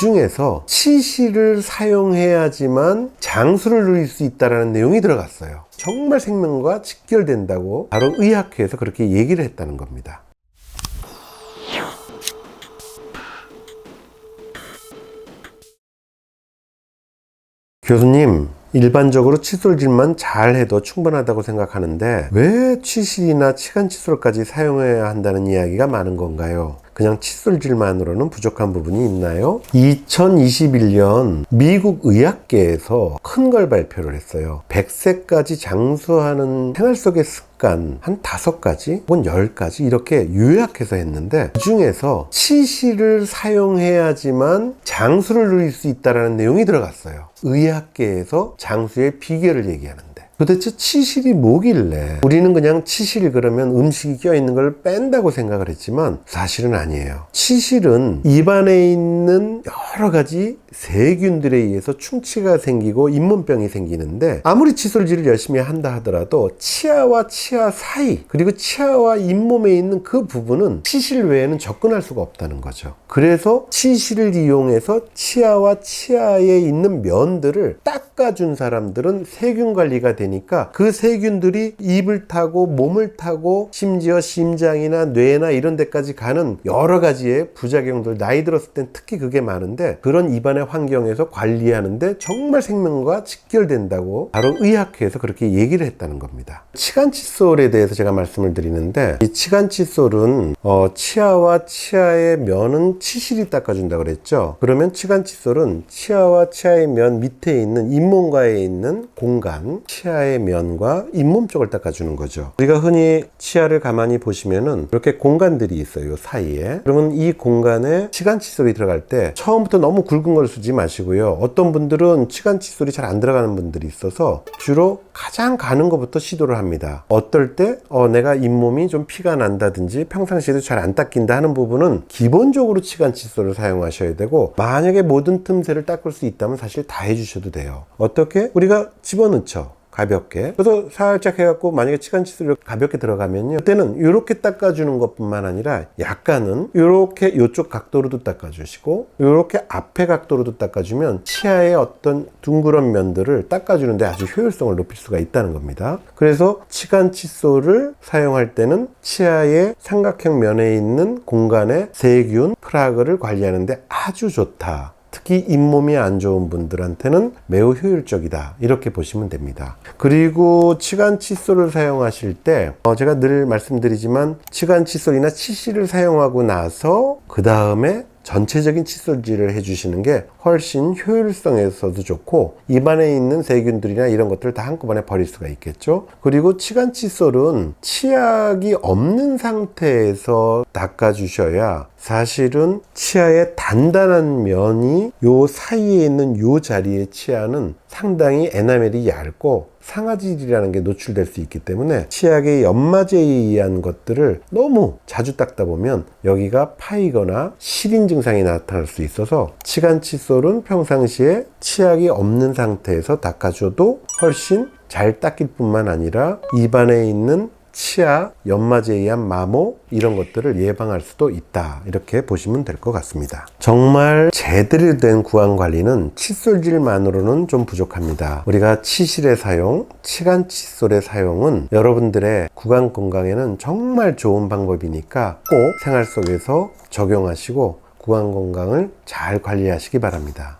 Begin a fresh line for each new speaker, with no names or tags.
중에서 치실을 사용해야지만 장수를 누릴 수 있다는 내용이 들어갔어요. 정말 생명과 직결된다고 바로 의학회에서 그렇게 얘기를 했다는 겁니다. 교수님, 일반적으로 칫솔질만 잘 해도 충분하다고 생각하는데 왜 치실이나 치간 칫솔까지 사용해야 한다는 이야기가 많은 건가요? 그냥 칫솔질만으로는 부족한 부분이 있나요? 2021년 미국 의학계에서 큰 걸 발표를 했어요. 100세까지 장수하는 생활 속의 습관 한 다섯 가지 혹은 열 가지 이렇게 요약해서 했는데 그 중에서 치실을 사용해야지만 장수를 누릴 수 있다는 내용이 들어갔어요. 의학계에서 장수의 비결을 얘기하는데 도대체 치실이 뭐길래 우리는 그냥 치실 그러면 음식이 껴있는 걸 뺀다고 생각을 했지만 사실은 아니에요. 치실은 입안에 있는 여러 가지 세균들에 의해서 충치가 생기고 잇몸병이 생기는데 아무리 칫솔질을 열심히 한다 하더라도 치아와 치아 사이 그리고 치아와 잇몸에 있는 그 부분은 치실 외에는 접근할 수가 없다는 거죠. 그래서 치실을 이용해서 치아와 치아에 있는 면들을 닦아준 사람들은 세균 관리가 되니까 그 세균들이 입을 타고 몸을 타고 심지어 심장이나 뇌나 이런 데까지 가는 여러 가지의 부작용들 나이 들었을 땐 특히 그게 많은데 그런 입안의 환경에서 관리하는데 정말 생명과 직결된다고 바로 의학회에서 그렇게 얘기를 했다는 겁니다. 치간 칫솔에 대해서 제가 말씀을 드리는데 이 치간 칫솔은 어, 치아와 치아의 면은 치실이 닦아준다고 그랬죠. 그러면 치간 칫솔은 치아와 치아의 면 밑에 있는 잇 몸과에 있는 공간, 치아의 면과 잇몸 쪽을 닦아주는 거죠. 우리가 흔히 치아를 가만히 보시면은 이렇게 공간들이 있어요. 요 사이에. 그러면 이 공간에 치간 칫솔이 들어갈 때 처음부터 너무 굵은 걸 쓰지 마시고요. 어떤 분들은 치간 칫솔이 잘 안 들어가는 분들이 있어서 주로 가장 가는 것부터 시도를 합니다. 어떨 때 어, 내가 잇몸이 좀 피가 난다든지 평상시에도 잘 안 닦인다 하는 부분은 기본적으로 치간 칫솔을 사용하셔야 되고 만약에 모든 틈새를 닦을 수 있다면 사실 다 해주셔도 돼요. 어떻게? 우리가 집어넣죠. 가볍게. 그래서 살짝 해갖고 만약에 치간 칫솔이 가볍게 들어가면요. 그때는 이렇게 닦아주는 것뿐만 아니라 약간은 이렇게 이쪽 각도로도 닦아주시고 이렇게 앞에 각도로도 닦아주면 치아의 어떤 둥그런 면들을 닦아주는데 아주 효율성을 높일 수가 있다는 겁니다. 그래서 치간 칫솔을 사용할 때는 치아의 삼각형 면에 있는 공간의 세균, 프라그를 관리하는데 아주 좋다. 특히 잇몸이 안 좋은 분들한테는 매우 효율적이다. 이렇게 보시면 됩니다. 그리고 치간 칫솔을 사용하실 때 어, 제가 늘 말씀드리지만 치간 칫솔이나 치실을 사용하고 나서 그 다음에 전체적인 칫솔질을 해주시는 게 훨씬 효율성에서도 좋고 입안에 있는 세균들이나 이런 것들을 다 한꺼번에 버릴 수가 있겠죠. 그리고 치간 칫솔은 치약이 없는 상태에서 닦아주셔야 사실은 치아의 단단한 면이 요 사이에 있는 요 자리의 치아는 상당히 에나멜이 얇고 상아질이라는 게 노출될 수 있기 때문에 치약의 연마제에 의한 것들을 너무 자주 닦다 보면 여기가 파이거나 시린 증상이 나타날 수 있어서 치간 칫솔은 평상시에 치약이 없는 상태에서 닦아줘도 훨씬 잘 닦일 뿐만 아니라 입안에 있는 치아, 연마제에 의한 마모 이런 것들을 예방할 수도 있다. 이렇게 보시면 될 것 같습니다. 정말 제대로 된 구강 관리는 칫솔질만으로는 좀 부족합니다. 우리가 치실의 사용, 치간 칫솔의 사용은 여러분들의 구강 건강에는 정말 좋은 방법이니까 꼭 생활 속에서 적용하시고 구강 건강을 잘 관리하시기 바랍니다